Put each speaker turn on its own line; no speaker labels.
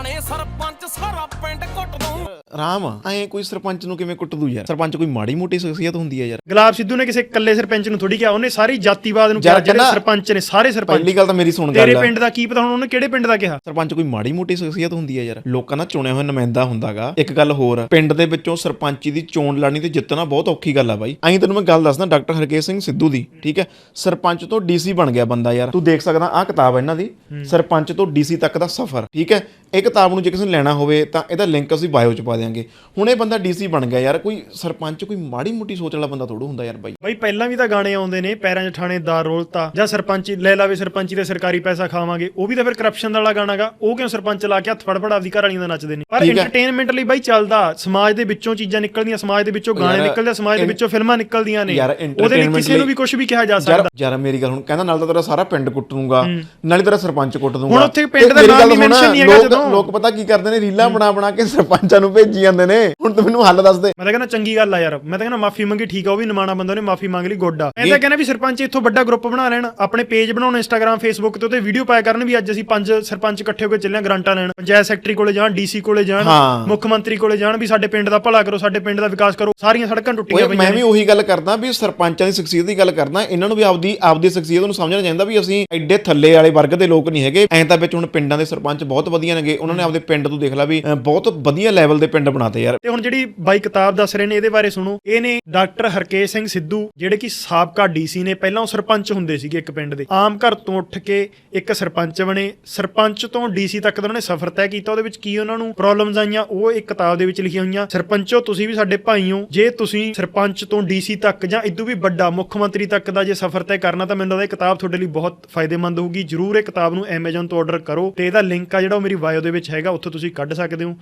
ਥਾਣੇ ਸਰਪੰਚ ਸਾਰਾ ਪਿੰਡ ਕੁੱਟ ਦੂੰ
ਆਰਾਮ ਐ ਕੋਈ ਸਰਪੰਚ ਨੂੰ ਕਿਵੇਂ ਕੁੱਟ ਦੂ ਯਾਰ? ਸਰਪੰਚ ਕੋਈ ਮਾੜੀ ਮੋਟੀ ਸ਼ਖਸੀਅਤ ਹੁੰਦੀ ਹੈ ਯਾਰ।
ਗੁਲਾਬ ਸਿੱਧੂ ਨੇ ਕਿਸੇ ਇਕੱਲੇ ਸਰਪੰਚ ਨੂੰ ਥੋੜੀ ਕਿਹਾ ਉਹਨੇ ਸਾਰੀ ਜਾਤੀਵਾਦ ਨੂੰ ਕਿਹਾ ਜਿਹੜੇ ਸਰਪੰਚ ਨੇ ਸਾਰੇ ਸਰਪੰਚ।
ਪਹਿਲੀ ਗੱਲ ਤਾਂ ਮੇਰੀ ਸੁਣ
ਤੇਰੇ
ਗੱਲ
ਪਿੰਡ ਦਾ ਕੀ ਪਤਾ ਹੁਣ ਉਹਨੇ ਕਿਹੜੇ ਪਿੰਡ ਦਾ ਕਿਹਾ?
ਸਰਪੰਚ ਕੋਈ ਮਾੜੀ ਮੋਟੀ ਸ਼ਖਸੀਅਤ ਹੁੰਦੀ ਹੈ ਯਾਰ। ਲੋਕਾਂ ਦਾ ਚੁਣਿਆ ਹੋਇਆ ਨੁਮਾਇੰਦਾ ਹੁੰਦਾਗਾ। ਇੱਕ ਗੱਲ ਹੋਰ ਪਿੰਡ ਦੇ ਵਿੱਚੋਂ ਸਰਪੰਚੀ ਦੀ ਚੋਣ ਲੜਨੀ ਤੇ ਜਿੱਤਣਾ ਬਹੁਤ ਔਖੀ ਗੱਲ ਆ ਬਾਈ। ਐਂ ਤੈਨੂੰ ਮੈਂ ਗੱਲ ਦੱਸਦਾ ਡਾਕਟਰ ਹਰਕੇਸ਼ ਸਿੰਘ ਸਿੱਧੂ ਦੀ ਠੀਕ ਹੈ? ਸਰਪੰਚ ਤੋਂ ਡੀਸੀ ਬਣ ਗਿਆ ਬੰਦਾ ਯਾਰ। ਤੂੰ ਦੇਖ ਸਕਦਾ ਆਹ ਕਿਤਾਬ ਇਹਨਾਂ ਦੀ। ਸਰਪੰਚ ਤੋਂ ਡੀਸੀ ਤੱਕ ਦਾ ਸਫ਼ਰ ਠੀਕ ਹੈ? ਇਹ ਕਿਤਾਬ ਨੂੰ ਜੇ ਕਿਸੇ ਨੇ ਲੈਣਾ ਹੋਵੇ ਤਾਂ ਇਹਦਾ ਲਿੰਕ ਅਸੀਂ ਬਾਇਓ ਚ ਪਾ ਦਿਆਂਗੇ। ਹੁਣ ਇਹ ਬੰਦਾ ਡੀਸੀ ਬਣ ਗਿਆ ਯਾਰ ਕੋਈ ਸਰਪੰਚ ਕੋਈ ਮਾੜੀ ਮੋਟੀ ਸੋਚ ਵਾਲਾ ਬੰਦਾ ਥੋੜੂ ਹੁੰਦਾ ਯਾਰ ਬਾਈ।
ਬਈ ਪਹਿਲਾਂ ਵੀ ਤਾਂ ਗਾਣੇ ਆਉਂਦੇ ਨੇ ਪੈਰਾਂ 'ਚ ਥਾਣੇਦਾਰ ਰੋਲਤਾ ਜਾਂ ਸਰਪੰਚੀ ਲੈ ਲਾਵੇ ਸਰਪੰਚੀ ਤੇ ਸਰਕਾਰੀ ਪੈਸਾ ਖਾਵਾਂਗੇ ਉਹ ਵੀ ਤਾਂ ਫਿਰ ਕਰਪਸ਼ਨ ਵਾਲਾ ਗਾਣਾਗਾ ਉਹ ਕਿਉਂ ਸਰਪੰਚ ਲਾ ਕੇ ਹੱਥ ਆਪਦੀ ਘਰ ਵਾਲੀਆਂ ਦਾ ਨੱਚਦੇ ਨੇ? ਪਰ। ਐਂਟਰਟੇਨਮੈਂਟ ਲਈ ਬਈ ਚੱਲਦਾ ਸਮਾਜ ਦੇ ਵਿੱਚੋਂ ਚੀਜ਼ਾਂ ਨਿਕਲਦੀਆਂ ਸਮਾਜ ਦੇ ਵਿੱਚੋਂ ਗਾਣੇ ਨਿਕਲਦੇ ਸਮਾਜ ਦੇ ਵਿੱਚੋਂ ਫਿਲਮਾਂ ਨਿਕਲਦੀਆਂ ਨੇ। ਉਹਦੇ ਲਈ ਕਿਸੇ ਨੂੰ ਵੀ ਕੁਝ ਵੀ ਕਿਹਾ ਜਾ ਸਕਦਾ।
ਯਾਰ ਮੇਰੀ ਗੱਲ ਹੁਣ ਕਹਿੰਦਾ ਨਾਲ ਤਾਂ ਤੇਰਾ ਸਾਰਾ ਪਿੰਡ ਕੁੱਟ ਦੂੰਗਾ ਨਾਲੇ ਤੇਰਾ ਸਰਪੰਚ ਕੁੱਟ ਦੂੰਗਾ।
ਹੁਣ ਉੱਥੇ ਪਿੰਡ ਦਾ ਨਾਮ
ਗੱਲ
ਹੀ
ਸੁਣ,
mention ਨਹੀਂ ਹੈਗਾ ਜਦੋਂ।
ਲੋਕ ਪਤਾ ਕੀ ਕਰਦੇ ਨੇ? ਰੀਲਾਂ ਬਣਾ ਬਣਾ ਕੇ ਸਰਪੰਚਾਂ ਨੂੰ ਭੇਜੀ ਜਾਂਦੇ ਨੇ। ਹੁਣ ਤੂੰ ਮੈਨੂੰ ਹੱਲ ਦੱਸ ਦੇ।
ਮੈਂ ਤਾਂ ਕਹਿੰਦਾ ਚੰਗੀ ਗੱਲ ਆ ਯਾਰ। ਮੈਂ ਤਾਂ ਕਹਿੰਦਾ ਮਾਫੀ ਮੰਗੀ ਠੀਕ ਆ ਉਹ ਵੀ ਨਿਮਾਣਾ ਬੰਦਾ ਨੇ ਮਾਫੀ ਮੰਗ ਲਈ ਗੁੱਡ ਆ। ਮੈਂ ਤਾਂ ਕਹਿੰਦਾ ਵੀ ਸਰਪੰਚ ਇੱਥੋਂ ਵੱਡਾ ਗਰੁੱਪ ਬਣਾ ਲੈਣ ਆਪਣੇ ਪੇਜ ਬਣਾਉਣ ਇੰਸਟਾਗ੍ਰam ਫੇਸਬੁੱਕ ਤੇ ਉਹਤੇ ਵੀਡੀਓ ਪਾਇਆ ਕਰਨ ਵੀ ਅੱਜ ਅਸੀਂ ਪੰਜ ਸਰਪੰਚ ਇਕੱਠੇ ਹੋ ਕੇ ਚੱਲੇ ਆਂ ਗ੍ਰਾਂਟਾਂ ਲੈਣ। ਪੰਚਾਇਤ ਸੈਕਟਰੀ ਕੋਲੇ ਜਾਣ ਡੀਸੀ ਕੋਲੇ ਜਾਣ। ਮੁੱਖ ਮੰਤਰੀ ਕੋਲੇ ਜਾਣ ਵੀ ਸਾਡੇ ਪਿੰਡ ਦਾ ਭਲਾ ਕਰੋ ਸਾਡੇ ਪਿੰਡ ਦਾ ਵਿਕਾਸ ਕਰੋ। ਸਾਰੀਆਂ ਸੜਕਾਂ ਟੁੱਟੀਆਂ ਪਈਆਂ
ਮੈਂ
ਨੇ।
ਵੀ ਉਹੀ ਗੱਲ ਕਰਦਾ ਵੀ ਸਰਪੰਚਾਂ ਦੀ ਸ਼ਖਸੀਅਤ ਦੀ ਗੱਲ ਕਰਦਾ। ਇਹਨਾਂ ਨੂੰ ਵੀ ਆਪਦੀ ਆਪਦੀ ਸ਼ਖਸੀਅਤ ਨੂੰ ਸਮਝਣਾ ਚਾਹੀਦਾ ਵੀ ਅਸੀਂ ਐਡੇ ਥੱਲੇ ਵਾਲੇ ਵਰਗ ਦੇ ਲੋਕ ਨਹੀਂ ਹੈਗੇ। ਐਂ ਤਾਂ ਵਿੱਚ ਹੁਣ ਪਿੰਡਾਂ ਦੇ ਸਰਪੰਚ ਬਹੁਤ ਵਧੀਆ ਨੇਗੇ ਉਹਨਾਂ ਨੇ ਆਪਦੇ ਪਿੰਡ ਤੋਂ ਦੇਖ ਲਾ ਵੀ ਬਹੁਤ ਵਧੀਆ ਲੈਵਲ ਦੇ ਪਿੰਡ ਬਣਾਤੇ ਯਾਰ।
ਤੇ ਹੁਣ ਜਿਹੜੀ ਬਾਈ ਕਿਤਾਬ ਦੱਸ ਰਹੇ ਨੇ, ਇਹਦੇ ਬਾਰੇ ਸੁਣੋ। ਇਹ ਨੇ ਡਾਕਟਰ ਹਰਕੇਸ਼ ਸਿੰਘ ਸਿੱਧੂ, ਜਿਹੜੇ ਕਿ ਸਾਬਕਾ ਡੀਸੀ ਨੇ, ਪਹਿਲਾਂ ਉਹ ਸਰਪੰਚ ਹੁੰਦੇ ਸੀਗੇ ਇੱਕ ਪਿੰਡ ਦੇ। ਆਮ ਘਰ ਤੋਂ ਉੱਠ ਕੇ ਇੱਕ ਸਰਪੰਚ ਬਣੇ। ਸਰਪੰਚ ਤੋਂ ਡੀਸੀ ਤੱਕ ਦਾ ਉਹਨਾਂ ਨੇ ਸਫ਼ਰ ਤੈਅ ਕੀਤਾ, ਉਹਦੇ ਵਿੱਚ ਕੀ ਉਹਨਾਂ ਨੂੰ ਪ੍ਰੋਬਲਮਸ ਆਈਆਂ, ਉਹ ਇੱਕ ਕਿਤਾਬ ਦੇ ਵਿੱਚ ਲਿਖੀਆਂ ਹੋਈਆਂ, ਸਰਪੰਚੋ, ਤੁਸੀਂ ਵੀ ਸਾਡੇ ਭਾਈ ਹੋ। ਜੇ ਤੁਸੀਂ ਸਰਪੰਚ ਤੋਂ ਡੀਸੀ ਤੱਕ ਜਾਂ ਇਦੋਂ ਵੀ ਵੱਡਾ ਮੁੱਖ ਮੰਤਰੀ ਤੱਕ ਦਾ ਜੇ ਸਫ਼ਰ ਤੈਅ ਕਰਨਾ, ਤਾਂ ਮੈਨੂੰ ਲੱਗਦਾ ਇਹ ਕਿਤਾਬ ਤੁਹਾਡੇ ਲਈ ਬਹੁਤ ਫਾਇਦੇਮੰਦ ਹੋਊਗੀ। ਜਰੂਰ ਇਹ ਕਿਤਾਬ ਨੂੰ Amazon ਤੋਂ ਆਰਡਰ ਕਰੋ ਤੇ ਇਹਦਾ ਲਿੰਕ ਆ ਜਿਹੜਾ ਉਹ ਮੇਰੀ ਬਾਇਓ ਦੇ ਵਿੱਚ ਹੈਗਾ ਉੱਥੋਂ ਤੁਸੀਂ ਕੱਢ ਸਕਦੇ ਹੋ।